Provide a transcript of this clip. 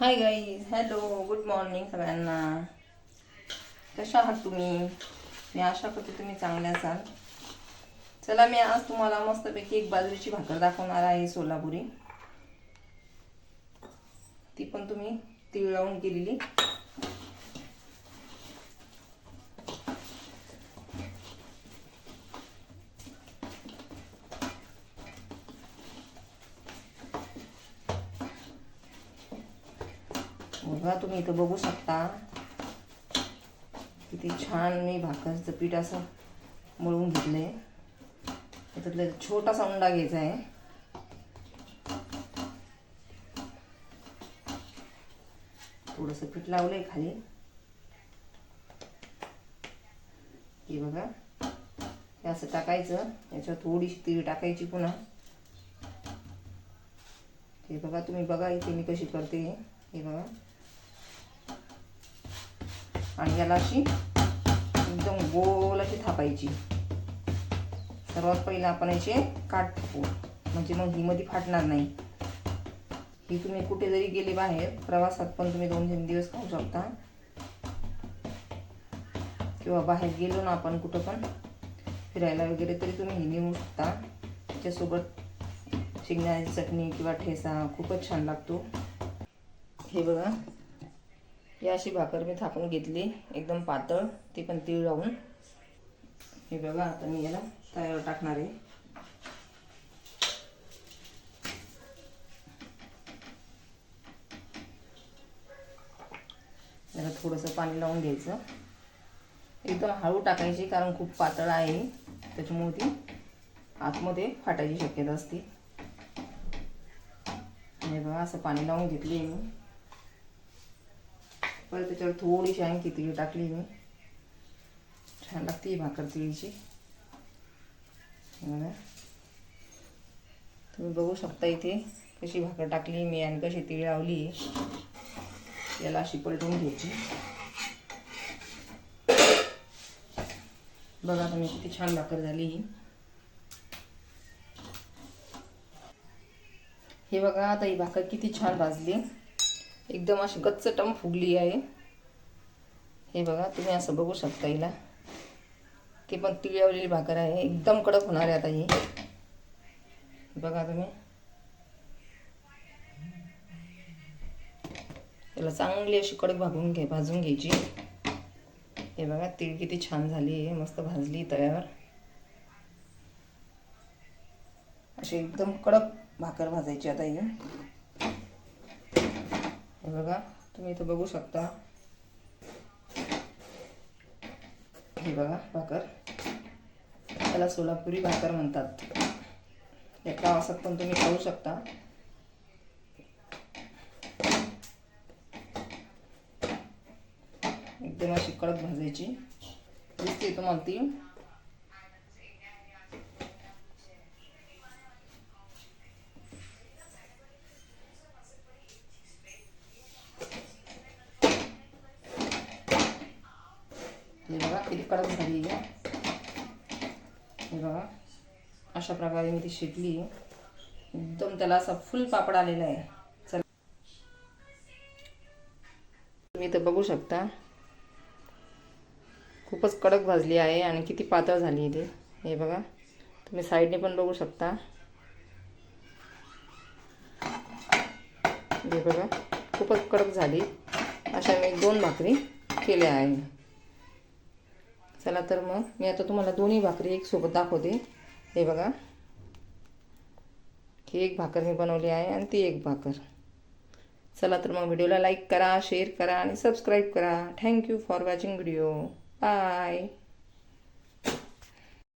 Hi guys hello good morning सगळ्यांना. कशा आहात तुम्ही? मी आशा करते तुम्ही चांगले असाल. चला मी आज तुम्हाला मस्तपैकी एक बाजरीची भाकर दाखवणार आहे सोलापुरी. ती पण तुम्ही तिळ लावून केलेली. बघा तुम्ही इथं बघू शकता. किती छान मी भाकरचं पीठ असं मळून घेतलंय. त्याच्यातला छोटासा उंडा घ्यायचा आहे. थोडंसं पीठ लावलंय खाली. हे बघा. हे असं टाकायचं. याच्यावर थोडीशी तीळ टाकायची पुन्हा. हे बघा तुम्ही बघा इथे मी कशी करते. हे बघा. आणि याला अशी एकदम गोल अशी थापायची. सर्वात पहिलं आपण याचे काठ थापू. म्हणजे मग ही मध्ये फाटणार नाही. ही तुम्ही कुठे जरी गेले बाहेर. प्रवासात पण तुम्ही दोन तीन दिवस खाऊ शकता. किंवा बाहेर गेलो ना आपण कुठं पण फिरायला वगैरे तरी तुम्ही ही नेऊ शकता. त्याच्यासोबत शेंगदाण्याची चटणी किंवा ठेसा खूपच छान लागतो. हे बघा. ही अशी भाकर मी थापून घेतली. एकदम पातळ. ती पण तीळ लावून. हे बघा आता मी याला तयार टाकणार आहे. याला थोडंसं पाणी लावून घ्यायचं. एकदम हळू टाकायची कारण खूप पातळ आहे. त्याच्यामुळे ती आतमध्ये फाटायची शक्यता असते. हे बघा असं पाणी लावून घेतली मी. परत त्याच्यावर थोडीशी आणखी तीळ टाकली मी. छान लागते ही भाकर तिळीची. तुम्ही बघू शकता इथे कशी भाकर टाकली मी आणि कशी तीळ लावली. याला अशी पलटून घ्यायची. बघा तुम्ही किती छान भाकर झाली ही. हे बघा आता ही भाकर किती छान भाजली. एकदम अशी गच्च टम फुगली आहे. हे बघा तुम्ही असं बघू शकता हिला. ती पण तिळवलेली भाकर आहे. एकदम कडक होणार आहे आता ही. बघा तुम्ही. त्याला चांगली अशी कडक भाजून घे भाजून घ्यायची. हे बघा तीळ किती छान झाली आहे. मस्त भाजली तव्यावर. अशी एकदम कडक भाकर भाजायची आता ही. हे बघा तुम्ही इथं बघू शकता. हे बघा भाकर. त्याला सोलापुरी भाकर म्हणतात. या प्रवासात पण तुम्ही खाऊ शकता. एकदम अशी कडक भाजायची. दिसते तुम्हाला ती? हे बघा किती कडक झाली आहे. हे बघा अशा प्रकारे मी ती शिकली. एकदम त्याला असा फुल पापड आलेला आहे. चला. तुम्ही इथं बघू शकता. खूपच कडक भाजली आहे आणि किती पातळ झाली आहे हे बघा तुम्ही साईडने पण बघू शकता. हे बघा खूपच कडक झाली. अशा मी दोन भाकरी केल्या आहे चला तर मग मी आता तुम्हाला दोन्ही भाकरी एक सोबत दाखवते. हे बघा. ही एक भाकर मी बनवली आहे आणि ती एक भाकर. चला तर मग व्हिडिओला लाईक करा शेअर करा आणि सबस्क्राईब करा. Thank you for watching video bye